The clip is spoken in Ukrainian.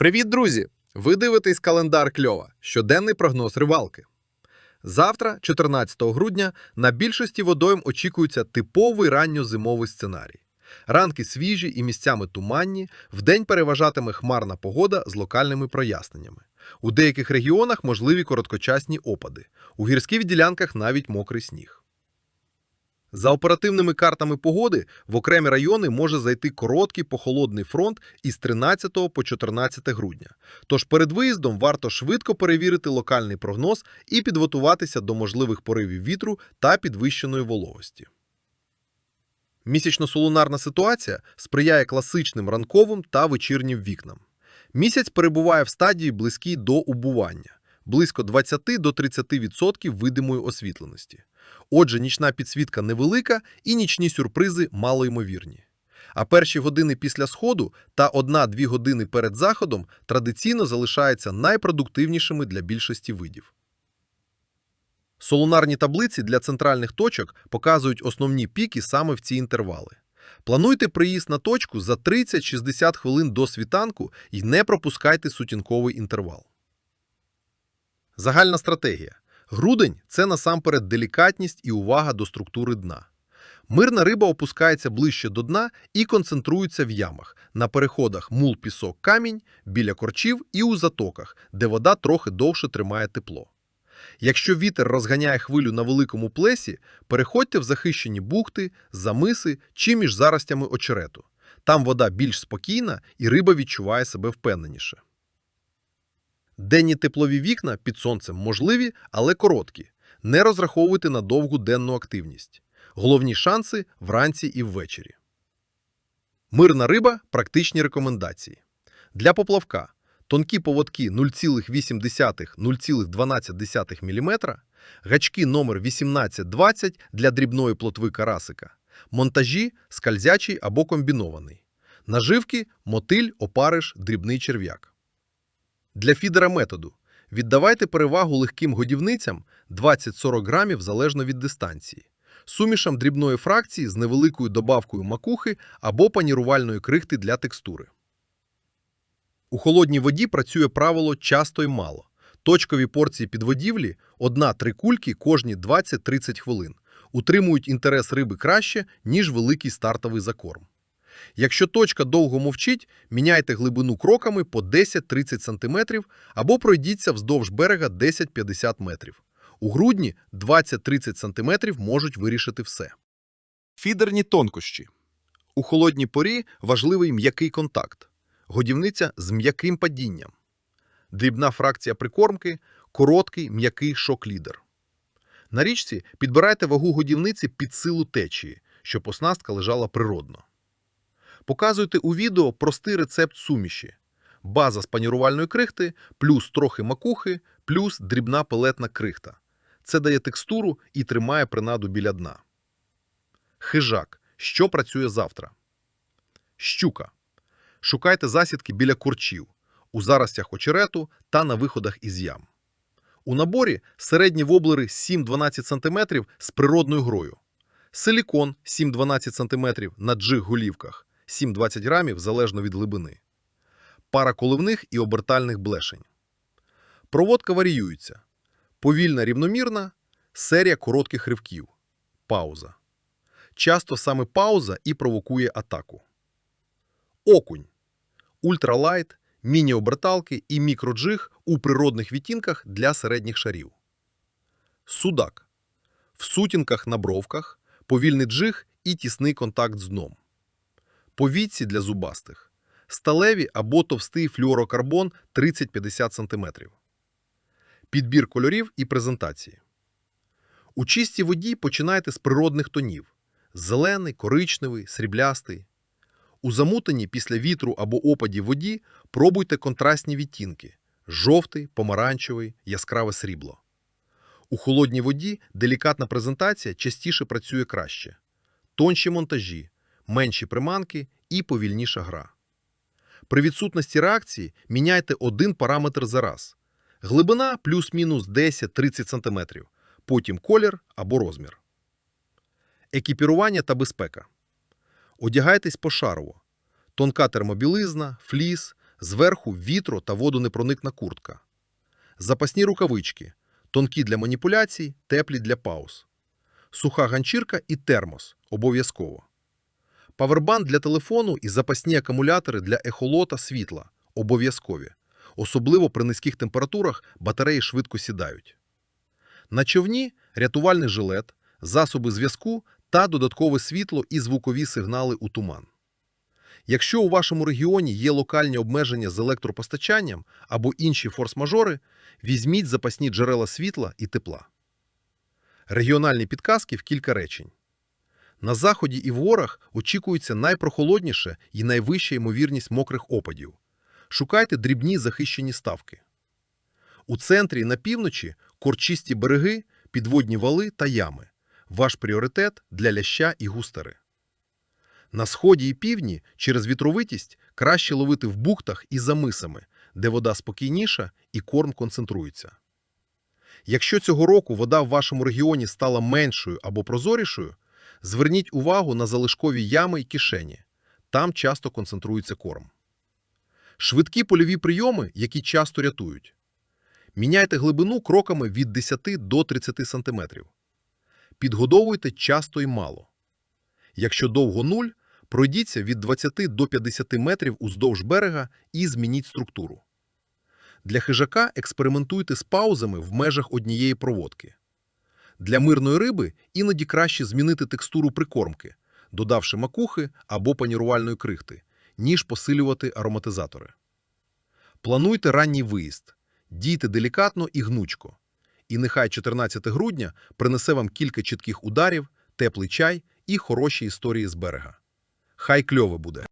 Привіт, друзі! Ви дивитесь календар Кльова, щоденний прогноз рибалки. Завтра, 14 грудня, на більшості водойм очікується типовий ранньозимовий сценарій. Ранки свіжі і місцями туманні, вдень переважатиме хмарна погода з локальними проясненнями. У деяких регіонах можливі короткочасні опади, у гірських ділянках навіть мокрий сніг. За оперативними картами погоди в окремі райони може зайти короткий похолодний фронт із 13 по 14 грудня. Тож перед виїздом варто швидко перевірити локальний прогноз і підготуватися до можливих поривів вітру та підвищеної вологості. Місячно-солунарна ситуація сприяє класичним ранковим та вечірнім вікнам. Місяць перебуває в стадії близькій до убування, близько 20 до 30% видимої освітленості. Отже, нічна підсвітка невелика і нічні сюрпризи малоймовірні. А перші години після сходу та 1-2 години перед заходом традиційно залишаються найпродуктивнішими для більшості видів. Солунарні таблиці для центральних точок показують основні піки саме в ці інтервали. Плануйте приїзд на точку за 30-60 хвилин до світанку і не пропускайте сутінковий інтервал. Загальна стратегія. Грудень це насамперед делікатність і увага до структури дна. Мирна риба опускається ближче до дна і концентрується в ямах, на переходах мул пісок камінь, біля корчів і у затоках, де вода трохи довше тримає тепло. Якщо вітер розганяє хвилю на великому плесі, переходьте в захищені бухти, замиси чи між заростями очерету. Там вода більш спокійна і риба відчуває себе впевненіше. Денні теплові вікна під сонцем можливі, але короткі. Не розраховуйте на довгу денну активність. Головні шанси вранці і ввечері. Мирна риба практичні рекомендації. Для поплавка тонкі поводки 0,8-0,12 мм, гачки номер 1820 для дрібної плотви карасика, монтажі скальзячий або комбінований, наживки мотиль, опариш, дрібний черв'як. Для фідера методу віддавайте перевагу легким годівницям 20-40 грамів залежно від дистанції, сумішам дрібної фракції з невеликою добавкою макухи або панірувальної крихти для текстури. У холодній воді працює правило часто й мало. Точкові порції підводівлі 1-3 кульки кожні 20-30 хвилин утримують інтерес риби краще, ніж великий стартовий закорм. Якщо точка довго мовчить, міняйте глибину кроками по 10-30 см або пройдіться вздовж берега 10-50 метрів. У грудні 20-30 см можуть вирішити все. Фідерні тонкощі. У холодній порі важливий м'який контакт. Годівниця з м'яким падінням. Дрібна фракція прикормки, короткий м'який шок-лідер. На річці підбирайте вагу годівниці під силу течії, щоб оснастка лежала природно. Показуйте у відео простий рецепт суміші. База з панірувальної крихти, плюс трохи макухи, плюс дрібна пелетна крихта. Це дає текстуру і тримає принаду біля дна. Хижак. Що працює завтра? Щука. Шукайте засідки біля корчів, у заростях очерету та на виходах із ям. У наборі середні воблери 7-12 см з природною грою. Силікон 7-12 см на джиг-голівках. 7-20 грамів залежно від глибини, пара коливних і обертальних блешень. Проводка варіюється. Повільна рівномірна, серія коротких ривків. Пауза. Часто саме пауза і провокує атаку. Окунь. Ультралайт, міні-оберталки і мікроджиг у природних відтінках для середніх шарів. Судак. В сутінках на бровках, повільний джиг і тісний контакт з дном повідці для зубастих, сталеві або товстий флюорокарбон 30-50 см. Підбір кольорів і презентації. У чистій воді починайте з природних тонів: зелений, коричневий, сріблястий. У замутаній після вітру або опадів воді пробуйте контрастні відтінки: жовтий, помаранчевий, яскраве срібло. У холодній воді делікатна презентація частіше працює краще. Тонші монтажі, менші приманки і повільніша гра. При відсутності реакції міняйте один параметр за раз. Глибина плюс-мінус 10-30 см, потім колір або розмір. Екіпірування та безпека. Одягайтесь пошарово. Тонка термобілизна, фліс, Зверху вітро та водонепроникна куртка. Запасні рукавички. Тонкі для маніпуляцій, теплі для пауз. Суха ганчірка і термос. Обов'язково. Павербанк для телефону і запасні акумулятори для ехолота світла. Обов'язкові. Особливо при низьких температурах батареї швидко сідають. На човні рятувальний жилет, засоби зв'язку та додаткове світло і звукові сигнали у туман. Якщо у вашому регіоні є локальні обмеження з електропостачанням або інші форс-мажори, візьміть запасні джерела світла і тепла. Регіональні підказки в кілька речень. На заході і в горах очікується найпрохолодніше і найвища ймовірність мокрих опадів. Шукайте дрібні захищені ставки. У центрі і на півночі корчисті береги, підводні вали та ями. Ваш пріоритет для ляща і густери. На сході і півдні через вітровитість краще ловити в бухтах і за мисами, де вода спокійніша і корм концентрується. Якщо цього року вода в вашому регіоні стала меншою або прозорішою, зверніть увагу на залишкові ями й кишені. Там часто концентрується корм. Швидкі польові прийоми, які часто рятують. Міняйте глибину кроками від 10 до 30 см. Підгодовуйте часто і мало. Якщо довго нуль, пройдіться від 20 до 50 метрів уздовж берега і змініть структуру. Для хижака експериментуйте з паузами в межах однієї проводки. Для мирної риби іноді краще змінити текстуру прикормки, додавши макухи або панірувальної крихти, ніж посилювати ароматизатори. Плануйте ранній виїзд, дійте делікатно і гнучко. І нехай 14 грудня принесе вам кілька чітких ударів, теплий чай і хороші історії з берега. Хай кльове буде!